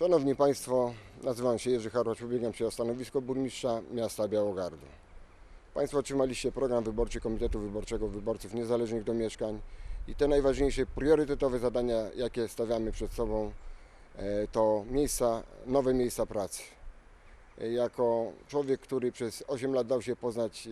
Szanowni Państwo, nazywam się Jerzy Harłacz, ubiegam się o stanowisko burmistrza miasta Białogardu. Państwo otrzymaliście program wyborczy Komitetu Wyborczego Wyborców Niezależnych do Mieszkań i te najważniejsze priorytetowe zadania, jakie stawiamy przed sobą, e, to miejsca, nowe miejsca pracy. Jako człowiek, który przez 8 lat dał się poznać e,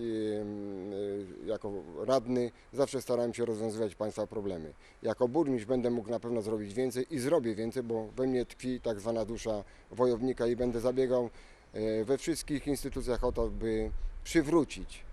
jako radny, zawsze starałem się rozwiązywać Państwa problemy. Jako burmistrz będę mógł na pewno zrobić więcej i zrobię więcej, bo we mnie tkwi tak zwana dusza wojownika i będę zabiegał e, we wszystkich instytucjach o to, by przywrócić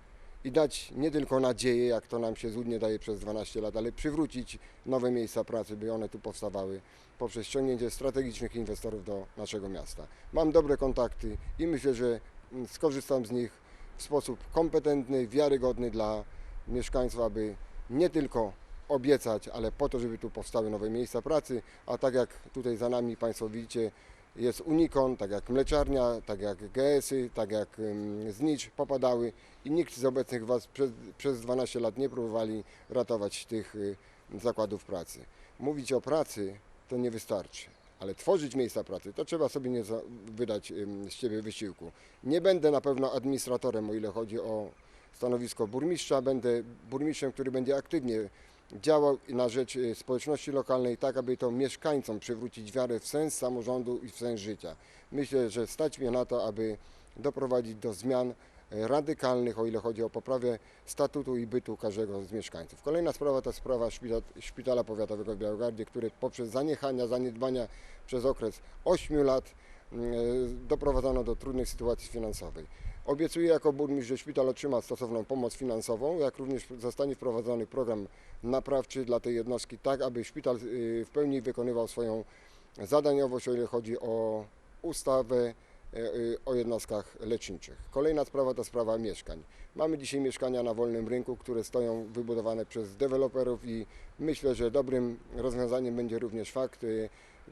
i dać nie tylko nadzieję, jak to nam się złudnie daje przez 12 lat, ale przywrócić nowe miejsca pracy, by one tu powstawały poprzez ściągnięcie strategicznych inwestorów do naszego miasta. Mam dobre kontakty i myślę, że mm, skorzystam z nich w sposób kompetentny, wiarygodny dla mieszkańców, aby nie tylko obiecać, ale po to, żeby tu powstały nowe miejsca pracy, a tak jak tutaj za nami Państwo widzicie, jest Unikon, tak jak mleczarnia, tak jak GS-y, tak jak Znicz popadały i nikt z obecnych Was przez, przez 12 lat nie próbowali ratować tych y, zakładów pracy. Mówić o pracy to nie wystarczy, ale tworzyć miejsca pracy to trzeba sobie nie wydać z siebie wysiłku. Nie będę na pewno administratorem, o ile chodzi o stanowisko burmistrza, będę burmistrzem, który będzie aktywnie działał na rzecz y, społeczności lokalnej, tak aby to mieszkańcom przywrócić wiarę w sens samorządu i w sens życia. Myślę, że stać mnie na to, aby doprowadzić do zmian e, radykalnych, o ile chodzi o poprawę statutu i bytu każdego z mieszkańców. Kolejna sprawa to sprawa szpitala, powiatowego w Białogardzie, który poprzez zaniechania, zaniedbania przez okres 8 lat mm, e, doprowadzono do trudnej sytuacji finansowej. Obiecuję jako burmistrz, że szpital otrzyma stosowną pomoc finansową, jak również zostanie wprowadzony program naprawczy dla tej jednostki, tak aby szpital y, w pełni wykonywał swoją zadaniowość, o ile chodzi o ustawę y, y, o jednostkach leczniczych. Kolejna sprawa to sprawa mieszkań. Mamy dzisiaj mieszkania na wolnym rynku, które stoją wybudowane przez deweloperów i myślę, że dobrym rozwiązaniem będzie również fakt,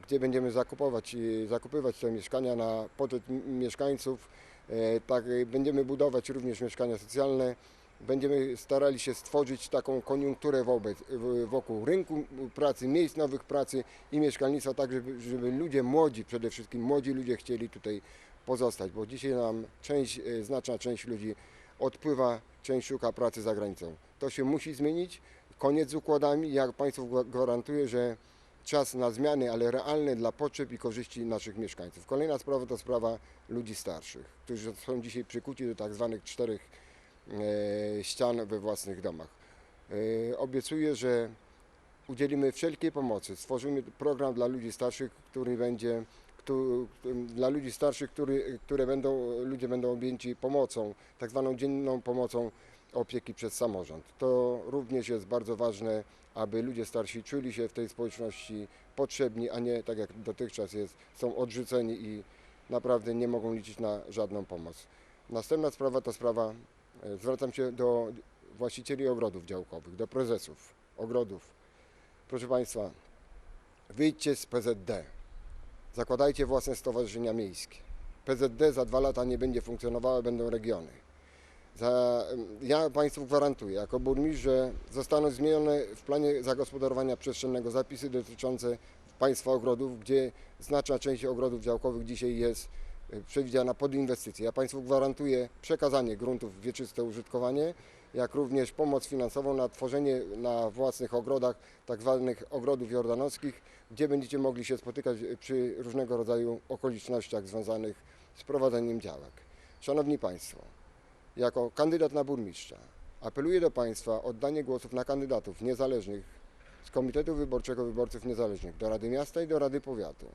gdzie będziemy zakupować, zakupywać te mieszkania na poczet mieszkańców. E, Tak, y, będziemy budować również mieszkania socjalne. Będziemy starali się stworzyć taką koniunkturę wobec, wokół rynku pracy, miejsc nowych pracy i mieszkalnictwa, tak żeby, żeby ludzie młodzi, przede wszystkim młodzi ludzie chcieli tutaj pozostać, bo dzisiaj nam część, e, znaczna część ludzi odpływa, część szuka pracy za granicą. To się musi zmienić. Koniec z układami. Ja Państwu gwa- gwarantuję, że czas na zmiany, ale realne dla potrzeb i korzyści naszych mieszkańców. Kolejna sprawa to sprawa ludzi starszych, którzy są dzisiaj przykuci do tak zwanych czterech e, ścian we własnych domach. E, Obiecuję, że udzielimy wszelkiej pomocy. Stworzymy program dla ludzi starszych, który będzie dla ludzi starszych, który, które będą, ludzie będą objęci pomocą, tak zwaną dzienną pomocą opieki przez samorząd. To również jest bardzo ważne, aby ludzie starsi czuli się w tej społeczności potrzebni, a nie tak jak dotychczas jest, są odrzuceni i naprawdę nie mogą liczyć na żadną pomoc. Następna sprawa to sprawa, e, zwracam się do właścicieli ogrodów działkowych, do prezesów ogrodów. Proszę Państwa, wyjdźcie z PZD, zakładajcie własne stowarzyszenia miejskie. PZD za dwa lata nie będzie funkcjonowało, będą regiony. Za, ja Państwu gwarantuję, jako burmistrz, że zostaną zmienione w planie zagospodarowania przestrzennego zapisy dotyczące Państwa ogrodów, gdzie znaczna część ogrodów działkowych dzisiaj jest e, przewidziana pod inwestycje. Ja Państwu gwarantuję przekazanie gruntów w wieczyste użytkowanie, jak również pomoc finansową na tworzenie na własnych ogrodach, tak zwanych ogrodów jordanowskich, gdzie będziecie mogli się spotykać przy różnego rodzaju okolicznościach związanych z prowadzeniem działek. Szanowni Państwo, jako kandydat na burmistrza apeluję do Państwa o oddanie głosów na kandydatów niezależnych z Komitetu Wyborczego Wyborców Niezależnych do Rady Miasta i do Rady Powiatu.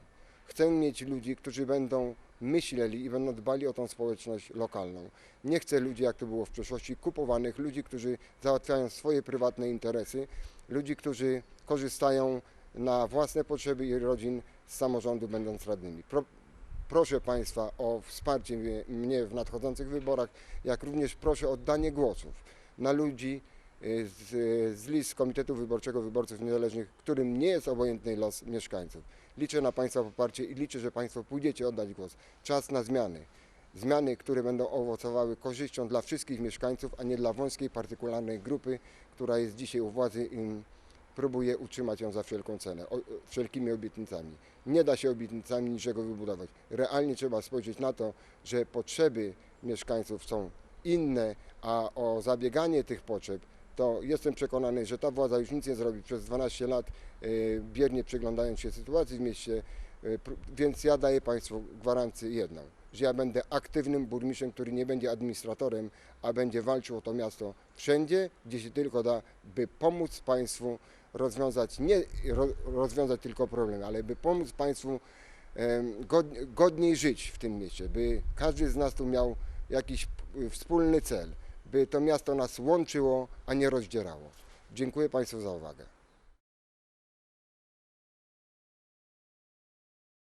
Chcę mieć ludzi, którzy będą myśleli i będą dbali o tą społeczność lokalną. Nie chcę ludzi, jak to było w przeszłości, kupowanych, ludzi, którzy załatwiają swoje prywatne interesy, ludzi, którzy korzystają na własne potrzeby i rodzin z samorządu, będąc radnymi. Pro, proszę Państwa o wsparcie mnie- w nadchodzących wyborach, jak również proszę o oddanie głosów na ludzi y, z, z list Komitetu Wyborczego Wyborców Niezależnych, którym nie jest obojętny los mieszkańców. Liczę na Państwa poparcie i liczę, że Państwo pójdziecie oddać głos. Czas na zmiany. Zmiany, które będą owocowały korzyścią dla wszystkich mieszkańców, a nie dla wąskiej, partykularnej grupy, która jest dzisiaj u władzy próbuje utrzymać ją za wszelką cenę, o, wszelkimi obietnicami. Nie da się obietnicami niczego wybudować. Realnie trzeba spojrzeć na to, że potrzeby mieszkańców są inne, a o zabieganie tych potrzeb to jestem przekonany, że ta władza już nic nie zrobi. Przez 12 lat y, biernie przyglądając się sytuacji w mieście, pr- więc ja daję Państwu gwarancję jedną, że ja będę aktywnym burmistrzem, który nie będzie administratorem, a będzie walczył o to miasto wszędzie, gdzie się tylko da, by pomóc Państwu rozwiązać, nie ro, rozwiązać tylko problemy, ale by pomóc Państwu godniej żyć w tym mieście, by każdy z nas tu miał jakiś wspólny cel, by to miasto nas łączyło, a nie rozdzierało. Dziękuję Państwu za uwagę.